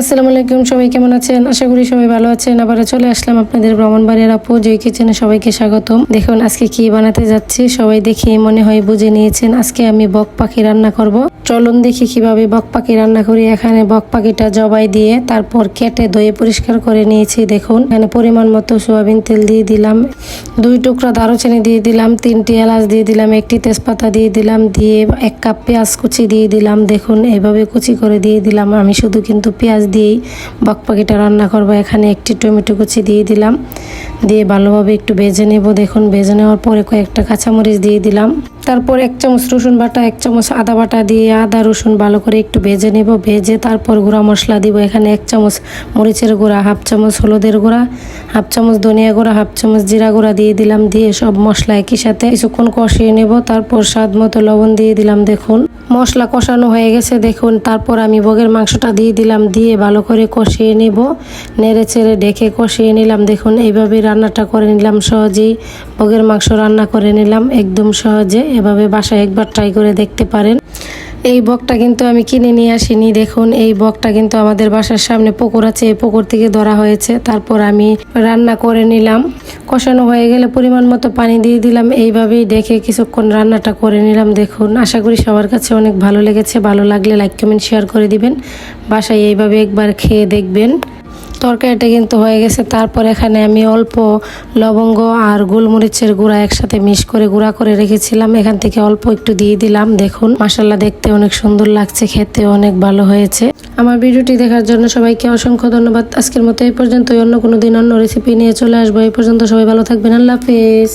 আসসালামু আলাইকুম, সবাই কেমন আছেন? আশা করি সবাই ভালো আছেন। আবার চলে আসলাম আপনাদের ভ্রমণবাড়ির আপু জয় কিচেনে সবাইকে স্বাগতম। দেখুন, আজকে কি বানাতে যাচ্ছি, সবাই দেখে মনে হয় বুঝে নিয়েছেন। আজকে আমি বক পাখি রান্না করব। চলুন দেখি কীভাবে বক পাখি রান্না করি। এখানে বক পাখিটা জবাই দিয়ে তারপর কেটে ধুয়ে পরিষ্কার করে নিয়েছি, দেখুন। এখানে পরিমাণ মতো সোয়াবিন তেল দিয়ে দিলাম, দুই টুকরা দারুচিনি দিয়ে দিলাম, তিনটি এলাচ দিয়ে দিলাম, একটি তেজপাতা দিয়ে দিলাম, দিয়ে এক কাপ পেঁয়াজ কুচি দিয়ে দিলাম, দেখুন, এভাবে কুচি করে দিয়ে দিলাম। আমি শুধু কিন্তু পেঁয়াজ দিয়েই বক পাখিটা রান্না করব। এখানে একটি টমেটো কুচি দিয়ে দিলাম। দিয়ে ভালোভাবে একটু ভেজে নেব। দেখুন, ভেজে নেওয়ার পরে কয়েকটা কাঁচামরিচ দিয়ে দিলাম। তারপর এক চামচ রসুন বাটা, এক চামচ আদা বাটা দিয়ে আদা, রসুন ভালো করে একটু ভেজে নেব। ভেজে তারপর গুঁড়া মশলা দিব। এখানে এক চামচ মরিচের গুঁড়া, হাফ চামচ হলুদের গুঁড়া, হাফ চামচ ধনিয়া গুঁড়া, হাফ চামচ জিরা গুঁড়া দিয়ে দিলাম। দিয়ে সব মশলা একই সাথে কিছুক্ষণ কষিয়ে নেব। তারপর স্বাদ মতো লবণ দিয়ে দিলাম। দেখুন। মশলা কষানো হয়ে গেছে, দেখুন। তারপর আমি বগের মাংসটা দিয়ে দিলাম, দিয়ে ভালো করে কষিয়ে নেব। নেড়ে চেড়ে ডেকে কষিয়ে নিলাম, দেখুন। এইভাবে রান্নাটা করে নিলাম সহজেই। বগের মাংস রান্না করে নিলাম, একদম সহজে। এভাবে বাসায় একবার ট্রাই করে দেখতে পারেন। এই বকটা কিন্তু আমি কিনে নিয়ে আসিনি, দেখুন। এই বকটা কিন্তু আমাদের বাসার সামনে পুকুর আছে, এই পুকুর থেকে ধরা হয়েছে। তারপর আমি রান্না করে নিলাম। কষানো হয়ে গেলে পরিমাণ মতো পানি দিয়ে দিলাম। এইভাবেই দেখে কিছুক্ষণ রান্নাটা করে নিলাম, দেখুন। আশা করি সবার কাছে অনেক ভালো লেগেছে। ভালো লাগলে লাইক কমেন্ট শেয়ার করে দিবেন। বাসায় এইভাবে একবার খেয়ে দেখবেন। তরকারিটা কিন্তু হয়ে গেছে। তারপর এখানে আমি অল্প লবঙ্গ আর গোলমরিচের গুঁড়া একসাথে মিশ করে গুঁড়া করে রেখেছিলাম। এখান থেকে অল্প একটু দিয়ে দিলাম। দেখুন মাসাল্লা দেখতে অনেক সুন্দর লাগছে, খেতে অনেক ভালো হয়েছে। আমার ভিডিওটি দেখার জন্য সবাইকে অসংখ্য ধন্যবাদ। আজকের মতো এই পর্যন্ত অন্য কোনো দিন অন্য রেসিপি নিয়ে চলে আসব। এই পর্যন্ত সবাই ভালো থাকবেন। আল্লাহ হাফেজ।